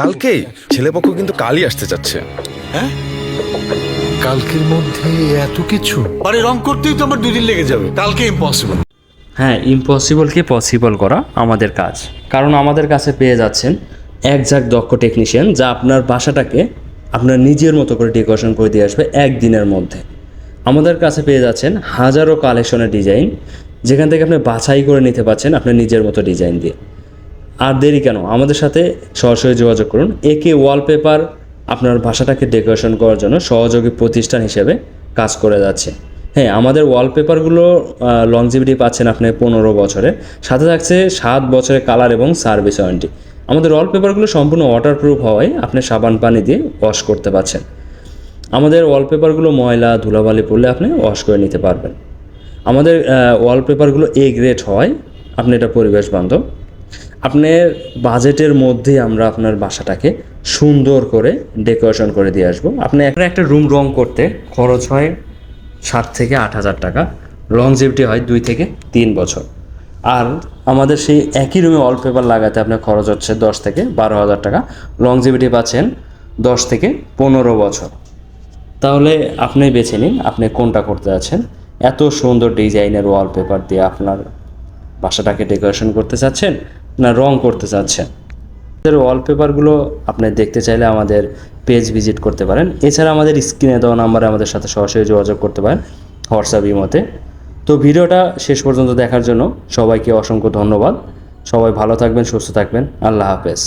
কালকেই ছেলেপক্ষ কিন্তু কালই আসতে চাচ্ছে। হ্যাঁ? কালকের মধ্যে এত কিছু? আরে রং করতেই তো আমার দুদিন লেগে যাবে। কালকে ইম্পসিবল হ্যাঁ ইম্পসিবলকে পসিবল করা আমাদের কাজ। কারণ আমাদের কাছে পেয়ে যাচ্ছেন একজাক্ট দক্ষ টেকনিশিয়ান যা আপনার বাসাটাকে আপনার নিজের মতো করে ডেকোরেশন করে দিয়ে আসবে একদিনের মধ্যে। আমাদের কাছে পেয়ে যাচ্ছেন হাজারো কালেকশনের ডিজাইন যেখান থেকে আপনি বাছাই করে নিতে পারছেন আপনার নিজের মতো ডিজাইন দিয়ে। আর দেরি কেন? আমাদের সাথে সরাসরি যোগাযোগ করুন। একে ওয়ালপেপার আপনার ভাষাটাকে ডেকোরেশন করার জন্য সহযোগী প্রতিষ্ঠান হিসেবে কাজ করে যাচ্ছে। হ্যাঁ আমাদের ওয়ালপেপারগুলো লংজিভিটি পাচ্ছেন আপনি পনেরো বছরে। সাথে থাকছে সাত বছরের কালার এবং সার্ভিস ওয়ারেন্টি আমাদের ওয়ালপেপারগুলো সম্পূর্ণ ওয়াটারপ্রুফ হওয়ায় আপনি সাবান, পানি দিয়ে ওয়াশ করতে পারছেন। আমাদের ওয়ালপেপারগুলো ময়লা, ধুলাবালি পড়লে আপনি ওয়াশ করে নিতে পারবেন। আমাদের ওয়ালপেপারগুলো এ গ্রেড হয়। আপনি এটা পরিবেশ বান্ধব। আপনার বাজেটের মধ্যে আমরা আপনার বাসাটাকে সুন্দর করে ডেকোরেশন করে দিয়ে আসব। আপনি একটা একটা রুম রং করতে খরচ হয় সাত থেকে আট হাজার টাকা। লংজিভিটি হয় দুই থেকে তিন বছর। আর আমাদের সেই একই রুমে ওয়ালপেপার লাগাতে আপনার খরচ হচ্ছে দশ থেকে বারো হাজার টাকা। লংজিভিটি পাচ্ছেন দশ থেকে পনেরো বছর। তাহলে আপনি বেছে নিন আপনি কোনটা করতে যাচ্ছেন। এত সুন্দর ডিজাইনের ওয়ালপেপার দিয়ে আপনার বাসাটাকে ডেকোরেশন করতে চাচ্ছেন না রং করতে চাচ্ছেন? আমাদের ওয়ালপেপারগুলো আপনি দেখতে চাইলে আমাদের পেজ ভিজিট করতে পারেন। এছাড়া আমাদের স্ক্রিনে দেওয়া নাম্বারে আমাদের সাথে সরাসরি যোগাযোগ করতে পারেন হোয়াটসঅ্যাপ ইমতে তো ভিডিওটা শেষ পর্যন্ত দেখার জন্য সবাইকে অসংখ্য ধন্যবাদ। সবাই ভালো থাকবেন, সুস্থ থাকবেন। আল্লাহ হাফেজ।